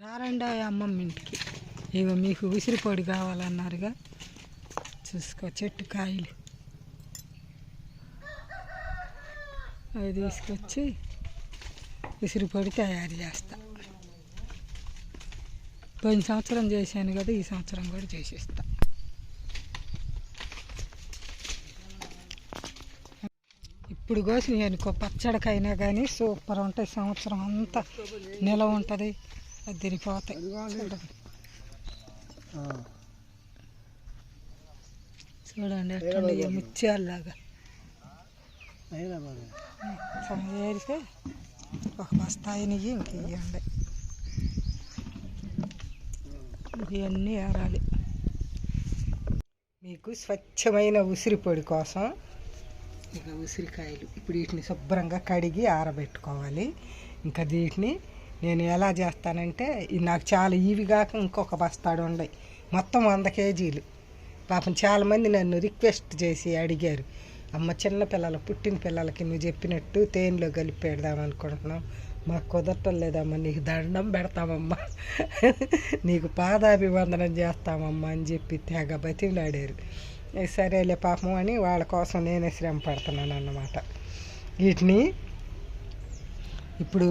రారండి అమ్మమ్మ ఇంటికి. ఇగో మీకు ఉసిరిపొడి కావాలన్నారుగా. చూసుకో చెట్టు కాయలు. అవి తీసుకొచ్చి ఉసిరిపొడి తయారు చేస్తా. పోయిన సంవత్సరం చేశాను కదా ఈ సంవత్సరం కూడా చేసేస్తా. ఇప్పుడు కోసి అనుకో పచ్చడికైనా కానీ సూపర్ ఉంటాయి. సంవత్సరం అంతా నిలవ ఉంటుంది. అది తిరిగిపోతాయి చూడండి. చూడండి ఎట్లా ముత్యాలలాగా. ఏరితే ఒక బస్తాయి నెయ్యి ఇంక ఇవ్వండి ఇవన్నీ ఏరాలి. మీకు స్వచ్ఛమైన ఉసిరి పొడి కోసం ఇక ఉసిరికాయలు. ఇప్పుడు వీటిని శుభ్రంగా కడిగి ఆరబెట్టుకోవాలి. ఇంకా వీటిని నేను ఎలా చేస్తానంటే నాకు చాలా ఇవి కాక ఇంకొక బస్తాడు ఉన్నాయి. మొత్తం వంద కేజీలు. పాపం చాలామంది నన్ను రిక్వెస్ట్ చేసి అడిగారు. అమ్మ చిన్న పిల్లలు పుట్టిన పిల్లలకి నువ్వు చెప్పినట్టు తేనెలో కలిపి పెడదాం అనుకుంటున్నాం. మాకు కుదరటం లేదమ్మా నీకు దండం పెడతామమ్మా. నీకు పాదాభివందనం చేస్తామమ్మా అని చెప్పి తెగ బతిలాడారు సరేలే పాపం అని వాళ్ళ కోసం నేనే శ్రమ పడుతున్నాను అన్నమాట. వీటిని ఇప్పుడు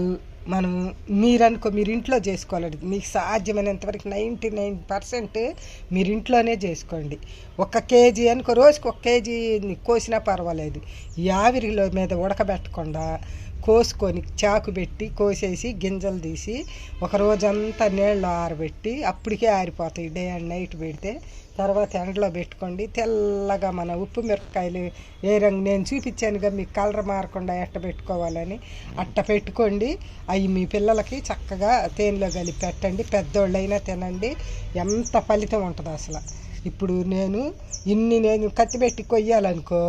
మనం మీరనుకో మీరు ఇంట్లో చేసుకోవాలి మీకు సాధ్యమైనంత వరకు నైంటీ నైన్ పర్సెంట్ మీరు ఇంట్లోనే చేసుకోండి. ఒక కేజీ అనుకో రోజుకి ఒక కేజీ కోసినా పర్వాలేదు. ఈ ఆవిరిలో మీద ఉడకబెట్టకుండా కోసుకొని చాకు పెట్టి కోసేసి గింజలు తీసి ఒక రోజంతా నీళ్ళు ఆరబెట్టి అప్పటికే ఆరిపోతాయి డే అండ్ నైట్ పెడితే. తర్వాత ఎండలో పెట్టుకోండి. తెల్లగా మన ఉప్పు మిరపకాయలు ఏ రంగు నేను చూపించానుగా మీకు కలర్ మారకుండా ఎట్ట పెట్టుకోవాలని అట్ట పెట్టుకోండి. అవి మీ పిల్లలకి చక్కగా తేనెలో కలిపి పెట్టండి. పెద్దోళ్ళైనా తినండి. ఎంత ఫలితం ఉంటుంది అసలు ఇప్పుడు నేను ఇన్ని నేను కత్తి పెట్టి కొయ్యాలనుకో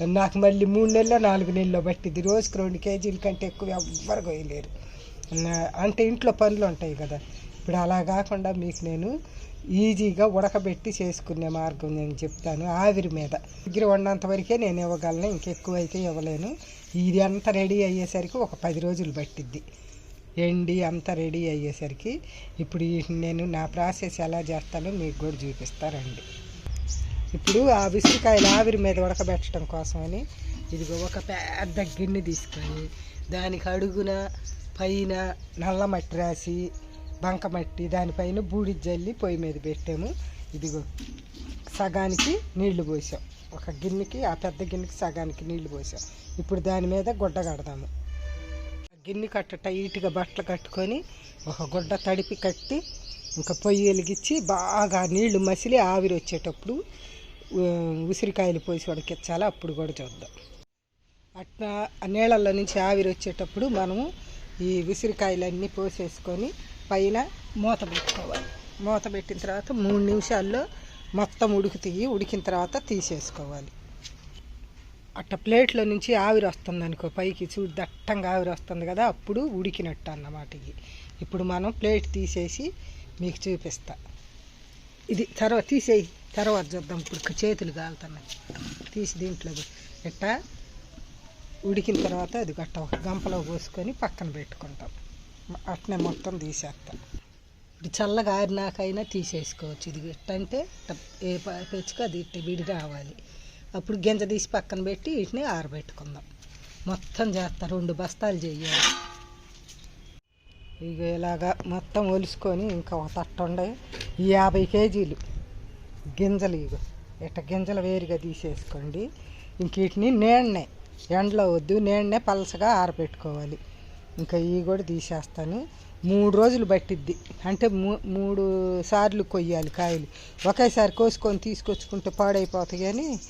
నాకు మళ్ళీ మూడు నెలలో నాలుగు నెలలో పట్టింది. రోజుకి రెండు కేజీల కంటే ఎక్కువ ఎవ్వరు కొయ్యలేరు. అంటే ఇంట్లో పనులు ఉంటాయి కదా. ఇప్పుడు అలా కాకుండా మీకు నేను ఈజీగా ఉడకబెట్టి చేసుకునే మార్గం నేను చెప్తాను ఆవిరి మీద. దగ్గర ఉన్నంత వరకే నేను ఇవ్వగలను ఇంకెక్కువ అయితే ఇవ్వలేను. ఇది అంతా రెడీ అయ్యేసరికి ఒక పది రోజులు పట్టిద్ది. ఎండి అంతా రెడీ అయ్యేసరికి ఇప్పుడు నేను నా ప్రాసెస్ ఎలా చేస్తానో మీకు కూడా చూపిస్తారండి ఇప్పుడు ఆ విసిరికాయలు ఆవిరి మీద ఉడకబెట్టడం కోసమని ఇదిగో ఒక పెద్ద గిన్నె తీసుకొని దానికి అడుగున పైన నల్ల మట్టి రాసి బంక మట్టి దానిపైన బూడి జల్లి పొయ్యి మీద పెట్టాము. ఇదిగో సగానికి నీళ్ళు పోసాం. ఒక గిన్నెకి ఆ పెద్ద గిన్నెకి సగానికి నీళ్ళు పోసాం. ఇప్పుడు దాని మీద గుడ్డ కడదాము గిన్నె కట్ట టైట్గా బట్టలు కట్టుకొని ఒక గుడ్డ తడిపి కట్టి ఇంకా పొయ్యి వెలిగించి బాగా నీళ్ళు మసిలి ఆవిరి వచ్చేటప్పుడు ఉసిరికాయలు పోసి ఉడకించాలి. అప్పుడు కూడా చూద్దాం. అట్లా నీళ్ళల్లో నుంచి ఆవిరి వచ్చేటప్పుడు మనము ఈ ఉసిరికాయలన్నీ పోసేసుకొని పైన మూత పెట్టుకోవాలి. మూత పెట్టిన తర్వాత మూడు నిమిషాల్లో మొత్తం ఉడుకుతాయి. ఉడికిన తర్వాత తీసేసుకోవాలి. అట్ట ప్లేట్లో నుంచి ఆవిరి వస్తుంది అనుకో పైకి చూడు దట్టంగా ఆవిరి వస్తుంది కదా అప్పుడు ఉడికినట్టు అన్నమాట ఇవి ఇప్పుడు మనం ప్లేట్ తీసేసి మీకు చూపిస్తాను ఇది తర్వాత తీసేయి. తర్వాత చూద్దాం. ఇప్పుడు చేతులు కాలుతున్నాయి. తీసి దీంట్లో ఇట్టా ఉడికిన తర్వాత అది గట్ట ఒక గంపలో పోసుకొని పక్కన పెట్టుకుంటాం. అట్నే మొత్తం తీసేస్తాం. ఇప్పుడు చల్లగా ఆరినాకైనా తీసేసుకోవచ్చు. ఇది ఎట్టంటే ఇట్ట ఏ ప- పెచ్చుకో అది ఇట్ట విడి రావాలి. అప్పుడు గింజ తీసి పక్కన పెట్టి వీటిని ఆరబెట్టుకుందాం. మొత్తం చేస్తా. రెండు బస్తాలు చేయాలి ఇక ఇలాగా మొత్తం ఒలుసుకొని ఇంకా ఒక తట్ట ఉండే. యాభై కేజీలు గింజలు ఇగో. ఇట్ట గింజలు వేరుగా తీసేసుకోండి. ఇంక వీటిని నీడనే ఎండలో వద్దు నేనే పలసగా ఆరబెట్టుకోవాలి ఇంకా ఇవి కూడా తీసేస్తాను. మూడు రోజులు పట్టిద్ది. అంటే మూ మూడు సార్లు కొయ్యాలి కాయలు. ఒకేసారి కోసుకొని తీసుకొచ్చుకుంటే పాడైపోతాయి కానీ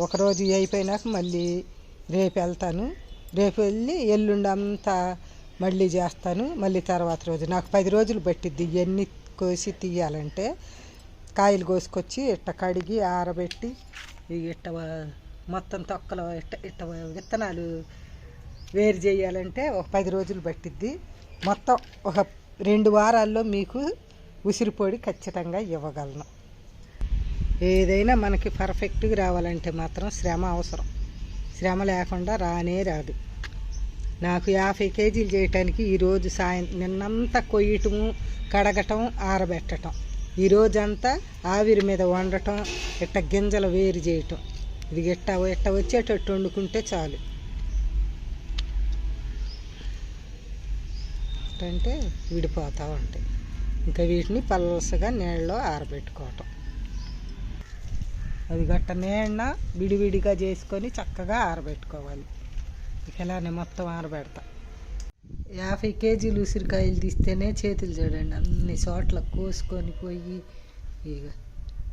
ఒకరోజు అయిపోయినాక మళ్ళీ రేపు వెళ్తాను. రేపు వెళ్ళి ఎల్లుండి అంతా మళ్ళీ చేస్తాను. మళ్ళీ తర్వాత రోజు. నాకు పది రోజులు పట్టిద్ది ఇవన్నీ కోసి తీయాలంటే కాయలు కోసుకొచ్చి ఇట్ట కడిగి ఆరబెట్టి ఇట్ట మొత్తం తొక్కలు ఇట్ట ఇట్ట విత్తనాలు వేరు చేయాలంటే ఒక పది రోజులు పట్టిద్ది. మొత్తం ఒక రెండు వారాల్లో మీకు ఉసిరిపొడి ఖచ్చితంగా ఇవ్వగలను. ఏదైనా మనకి పర్ఫెక్ట్గా రావాలంటే మాత్రం శ్రమ అవసరం. శ్రమ లేకుండా రానే రాదు. నాకు యాభై కేజీలు చేయటానికి ఈరోజు సాయం నిన్నంతా కొయ్యటము కడగటం ఆరబెట్టటం. ఈ రోజంతా ఆవిరి మీద వండటం ఇట్ట గింజలు వేరు చేయటం. ఇది ఇట్ట ఇట్ట వచ్చేటట్టు వండుకుంటే చాలు. అంటే విడిపోతూ ఉంటాయి. ఇంకా వీటిని పలసగా నీళ్ళలో ఆరబెట్టుకోవటం. అది గట్ట నీళ్ళ విడివిడిగా చేసుకొని చక్కగా ఆరబెట్టుకోవాలి. ఇలానే మొత్తం ఆరబెడతా. యాభై కేజీలు ఉసిరికాయలు తీస్తేనే చేతులు చూడండి అన్ని చోట్ల కోసుకొని పోయి ఇక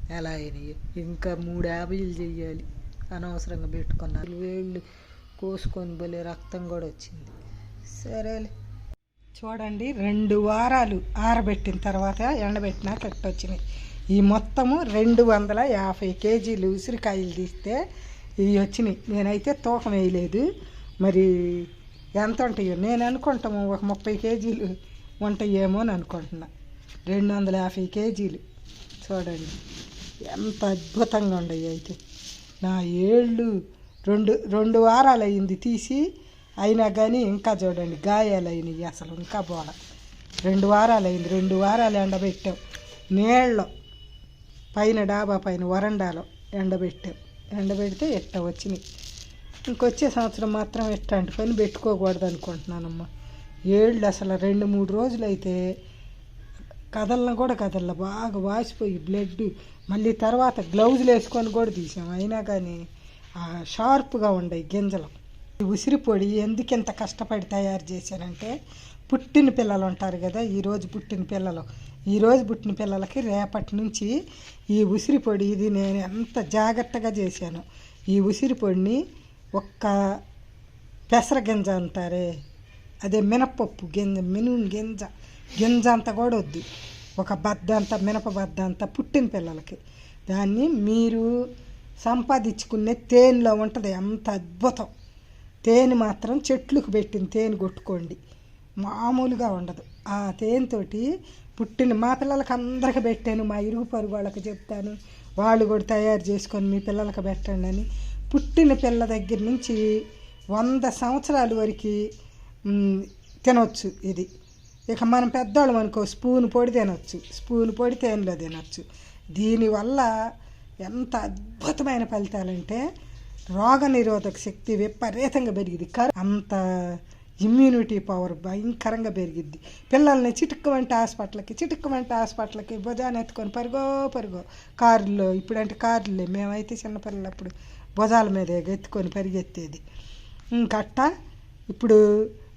ఎలా అయినాయి. ఇంకా మూడు యాభైలు చెయ్యాలి. అనవసరంగా పెట్టుకున్నారు వేళ్ళు కోసుకొని పోలే రక్తం కూడా వచ్చింది. సరేలే. చూడండి రెండు వారాలు ఆరబెట్టిన తర్వాత ఎండబెట్టిన ఎట్ట వచ్చినాయి ఈ మొత్తము రెండు వందల యాభై కేజీలు ఉసిరికాయలు తీస్తే ఇవి వచ్చినాయి. నేనైతే తూకం వేయలేదు. మరి ఎంత ఉంటాయో? నేను అనుకుంటాము ఒక ముప్పై కేజీలు ఉంటాయేమో అని అనుకుంటున్నా. రెండు వందల యాభై కేజీలు. చూడండి. ఎంత అద్భుతంగా ఉండయి అయితే. నా ఏళ్ళు రెండు రెండు వారాలు అయింది తీసి అయినా కానీ ఇంకా చూడండి గాయాలు అయినాయి అసలు ఇంకా బోడ రెండు వారాలు అయింది రెండు వారాలు ఎండబెట్టాం. నీళ్ళలో పైన డాబా పైన వరండాలో ఎండబెట్టాం. ఎండబెడితే ఎట్ట వచ్చినాయి. ఇంకొచ్చే సంవత్సరం మాత్రం ఎట్లాంటి పని పెట్టుకోకూడదు అనుకుంటున్నానమ్మా. ఏళ్ళు అసలు రెండు మూడు రోజులు అయితే కదలన కూడా కదల బాగా వాసిపోయి బ్లడ్ మళ్ళీ తర్వాత గ్లౌజులు వేసుకొని కూడా తీసాం. అయినా కానీ షార్ప్గా ఉండయి గింజలు. ఈ ఉసిరి పొడి ఎందుకు ఇంత కష్టపడి తయారు చేశానంటే పుట్టిన పిల్లలు ఉంటారు కదా ఈరోజు పుట్టిన పిల్లలు. ఈరోజు పుట్టిన పిల్లలకి రేపటి నుంచి ఈ ఉసిరి పొడి ఇది నేను ఎంత జాగ్రత్తగా చేశాను. ఈ ఉసిరి పొడిని ఒక్క పెసర గింజ అంటారే అదే మినపప్పు గింజ మినుము గింజ గింజ అంతా కూడా వద్దు. ఒక బద్ద అంత మినప బద్ద అంత పుట్టిన పిల్లలకి. దాన్ని మీరు సంపాదించుకునే తేనెలో ఉంటుంది అంత అద్భుతం. తేనె మాత్రం చెట్లకు పెట్టిన తేనె కొట్టుకోండి. మామూలుగా ఉండదు. ఆ తేనెతోటి పుట్టిన మా పిల్లలకి అందరికి పెట్టాను మా ఇరుగు పరుగు వాళ్ళకి చెప్తాను. వాళ్ళు కూడా తయారు చేసుకొని మీ పిల్లలకి పెట్టండి అని పుట్టిన పిల్ల దగ్గర నుంచి వంద సంవత్సరాల వరకు తినవచ్చు ఇది. ఇక మనం పెద్దవాళ్ళం అనుకో స్పూన్ పొడి తినవచ్చు స్పూన్ పొడి తేనెలో తినవచ్చు దీనివల్ల ఎంత అద్భుతమైన ఫలితాలంటే రోగ నిరోధక శక్తి విపరీతంగా పెరిగింది కర్ అంత ఇమ్యూనిటీ పవర్ భయంకరంగా పెరిగిద్ది. పిల్లల్ని చిటుక్కమంటే హాస్పిటల్కి చిటుక్కమంటే హాస్పిటల్కి భుజాన్ని ఎత్తుకొని పరుగో పరుగో. కారులో ఇప్పుడంటే కార్లే మేమైతే చిన్నపిల్లలప్పుడు భుజాల మీద ఎత్తుకొని పరిగెత్తేది. ఇంకట్ట ఇప్పుడు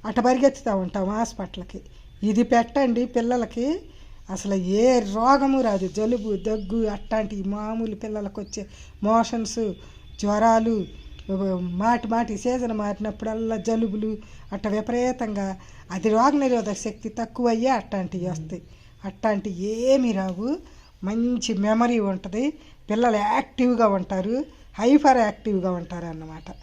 అట్ట పరిగెత్తుతూ ఉంటాం హాస్పిటల్కి. ఇది పెట్టండి పిల్లలకి. అసలు ఏ రోగము రాదు. జలుబు దగ్గు అట్లాంటి మామూలు పిల్లలకు వచ్చే మోషన్స్ జ్వరాలు మాటి మాటి సీజన్ మారినప్పుడల్లా జలుబులు అట్ట విపరీతంగా. అది రోగనిరోధక శక్తి తక్కువయ్యే అట్లాంటివి వస్తాయి. అట్లాంటివి ఏమి రావు. మంచి మెమరీ ఉంటుంది. పిల్లలు యాక్టివ్గా ఉంటారు. హైపర్ యాక్టివ్గా ఉంటారు అన్నమాట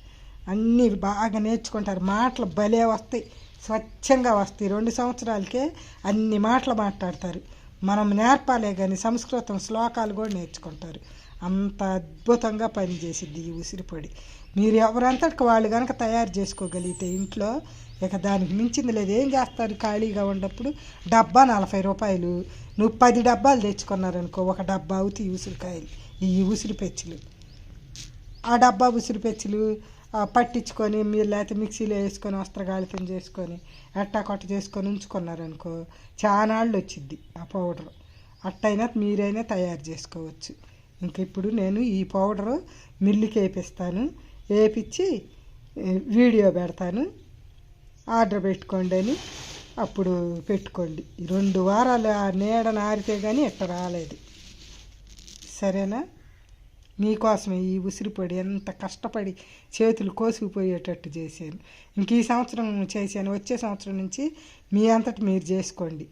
అన్నీ బాగా నేర్చుకుంటారు. మాటలు భలే వస్తాయి. స్వచ్ఛంగా వస్తాయి. రెండు సంవత్సరాలకే అన్ని మాటలు మాట్లాడతారు. మనం నేర్పాలే కానీ సంస్కృతం శ్లోకాలు కూడా నేర్చుకుంటారు. అంత అద్భుతంగా పనిచేసిద్ది ఈ ఉసిరిపొడి. మీరు ఎవరంతటికి వాళ్ళు కనుక తయారు చేసుకోగలిగితే ఇంట్లో ఇక దానికి మించింది లేదు. ఏం చేస్తారు? ఖాళీగా ఉన్నప్పుడు డబ్బా నలభై రూపాయలు. నువ్వు పది డబ్బాలు తెచ్చుకున్నారనుకో ఒక డబ్బా అవుతాయి ఈ ఉసిరికాయలు ఈ ఉసిరి పెచ్చులు. ఆ డబ్బా ఉసిరి పెచ్చులు పట్టించుకొని మీరు లేకపోతే మిక్సీలో వేసుకొని వస్త్రగాళితం చేసుకొని ఎట్టా కొట్ట చేసుకొని ఉంచుకున్నారనుకో చానాళ్ళు వచ్చిద్ది ఆ పౌడర్. అట్టయినా మీరైనా తయారు చేసుకోవచ్చు. ఇంక ఇప్పుడు నేను ఈ పౌడరు మిల్లుకి వేపిస్తాను. వేపించి వీడియో పెడతాను. ఆర్డర్ పెట్టుకోండి అని అప్పుడు పెట్టుకోండి. రెండు వారాలు ఆ నీడ నారితే కానీ ఎట్ట రాలేదు. సరేనా? మీకోసమే ఈ ఉసిరిపడి ఎంత కష్టపడి చేతులు కోసుకుపోయేటట్టు చేశాను. ఇంక ఈ సంవత్సరం చేశాను. వచ్చే సంవత్సరం నుంచి మీ అంతటి మీరు చేసుకోండి.